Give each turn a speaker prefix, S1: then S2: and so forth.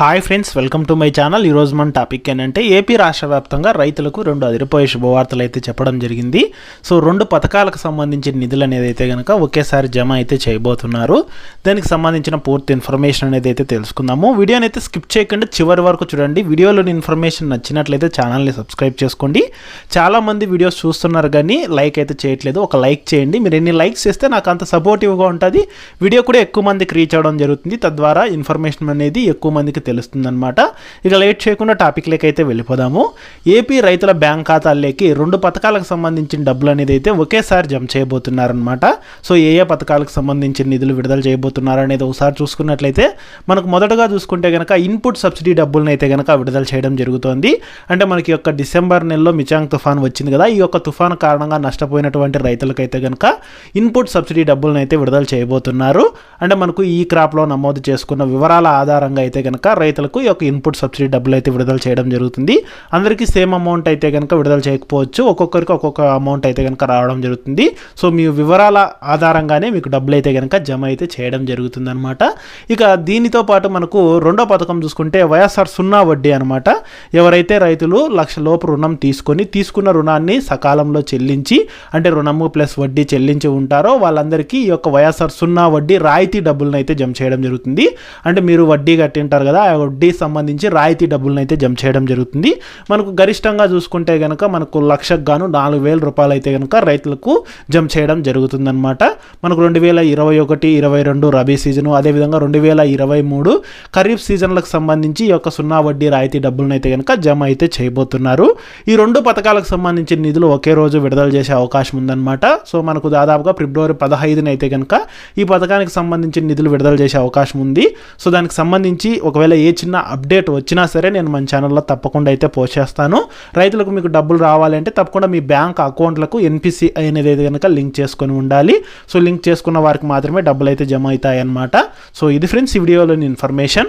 S1: Hi friends welcome to my channel ఈరోజు మన topic ఏంటంటే ఏపీ రాష్ట్ర వ్యాప్తంగా రైతులకు రెండు అదిరిపోయే శుభవార్తలు అయితే చెప్పడం జరిగింది. సో రెండు పథకాలకు సంబంధించిన నిధులు అనేది అయితే కనుక ఒకేసారి జమ అయితే చేయబోతున్నారు. దానికి సంబంధించిన పూర్తి ఇన్ఫర్మేషన్ అనేది అయితే తెలుసుకుందాము. వీడియోని అయితే స్కిప్ చేయకుండా. చివరి వరకు చూడండి. వీడియోలోని ఇన్ఫర్మేషన్ నచ్చినట్లయితే ఛానల్ని సబ్స్క్రైబ్ చేసుకోండి. చాలామంది వీడియోస్ చూస్తున్నారు కానీ లైక్ అయితే చేయట్లేదు. ఒక లైక్ చేయండి. మీరు ఎన్ని లైక్స్ చేస్తే నాకు అంత సపోర్టివ్గా ఉంటుంది. వీడియో కూడా ఎక్కువ మందికి రీచ్ అవ్వడం జరుగుతుంది. తద్వారా ఇన్ఫర్మేషన్ అనేది ఎక్కువ మందికి తెలుస్తుందన్నమాట. ఇక లేట్ చేయకుండా టాపిక్ అయితే వెళ్ళిపోదాము. ఏపీ రైతుల బ్యాంక్ ఖాతాల్లోకి రెండు పథకాలకు సంబంధించిన డబ్బులు అనేది అయితే ఒకేసారి జమ చేయబోతున్నారనమాట సో ఏ ఏ పథకాలకు సంబంధించిన నిధులు విడుదల చేయబోతున్నారు అనేది ఒకసారి చూసుకున్నట్లయితే మనకు మొదటగా చూసుకుంటే కనుక ఇన్పుట్ సబ్సిడీ డబ్బులను అయితే కనుక విడుదల చేయడం జరుగుతోంది. అంటే మనకి యొక్క డిసెంబర్ నెలలో మిచాంగ్ తుఫాన్ వచ్చింది కదా ఈ యొక్క తుఫాన్ కారణంగా నష్టపోయినటువంటి రైతులకైతే కనుక ఇన్పుట్ సబ్సిడీ డబ్బులను అయితే విడుదల చేయబోతున్నారు. అంటే మనకు ఈ క్రాప్లో నమోదు చేసుకున్న వివరాల ఆధారంగా అయితే కనుక రైతులకు ఈ యొక్క ఇన్పుట్ సబ్సిడీ డబ్బులు అయితే విడుదల చేయడం జరుగుతుంది. అందరికీ సేమ్ అమౌంట్ అయితే కనుక విడుదల చేయకపోవచ్చు. ఒక్కొక్కరికి ఒక్కొక్క అమౌంట్ అయితే కనుక రావడం జరుగుతుంది. సో మీ వివరాల ఆధారంగానే మీకు డబ్బులు అయితే కనుక జమ అయితే చేయడం జరుగుతుంది అనమాట ఇక దీనితో పాటు మనకు రెండో పథకం చూసుకుంటే వైఎస్ఆర్ సున్నా వడ్డీ అనమాట ఎవరైతే రైతులు లక్ష లోపు రుణం తీసుకొని తీసుకున్న రుణాన్ని సకాలంలో చెల్లించి అంటే రుణము ప్లస్ వడ్డీ చెల్లించి ఉంటారో వాళ్ళందరికీ ఈ యొక్క వైఎస్ఆర్ సున్నా వడ్డీ రాయితీ డబ్బులను అయితే జమ చేయడం జరుగుతుంది. అంటే మీరు వడ్డీ కట్టింటారు కదా ఆ వడ్డీ సంబంధించి రాయితీ డబ్బులను అయితే జమ చేయడం జరుగుతుంది. మనకు గరిష్టంగా చూసుకుంటే కనుక మనకు లక్షకు గాను నాలుగు వేల రూపాయలు అయితే కనుక రైతులకు జమ చేయడం జరుగుతుందన్నమాట. మనకు రెండు వేల ఇరవై ఒకటి ఇరవై రెండు రబీ సీజను అదేవిధంగా రెండు వేల ఇరవై మూడు ఖరీఫ్ సీజన్లకు సంబంధించి ఈ యొక్క సున్నా వడ్డీ రాయితీ డబ్బులను అయితే కనుక జమ అయితే చేయబోతున్నారు. ఈ రెండు పథకాలకు సంబంధించిన నిధులు ఒకే రోజు విడుదల చేసే అవకాశం ఉందన్నమాట. సో మనకు దాదాపుగా ఫిబ్రవరి పదహైదున అయితే కనుక ఈ పథకానికి సంబంధించిన నిధులు విడుదల చేసే అవకాశం ఉంది. సో దానికి సంబంధించి ఒకవేళ ఏ చిన్న అప్డేట్ వచ్చినా సరే నేను మన ఛానల్లో తప్పకుండా అయితే పోస్ట్ చేస్తాను. రైతులకు మీకు డబ్బులు రావాలంటే తప్పకుండా మీ బ్యాంక్ అకౌంట్లకు ఎన్పిసి అనేది కనుక లింక్ చేసుకొని ఉండాలి. సో లింక్ చేసుకున్న వారికి మాత్రమే డబ్బులు అయితే జమ అవుతాయి అన్నమాట సో ఇది ఫ్రెండ్స్ ఈ వీడియోలోని ఇన్ఫర్మేషన్.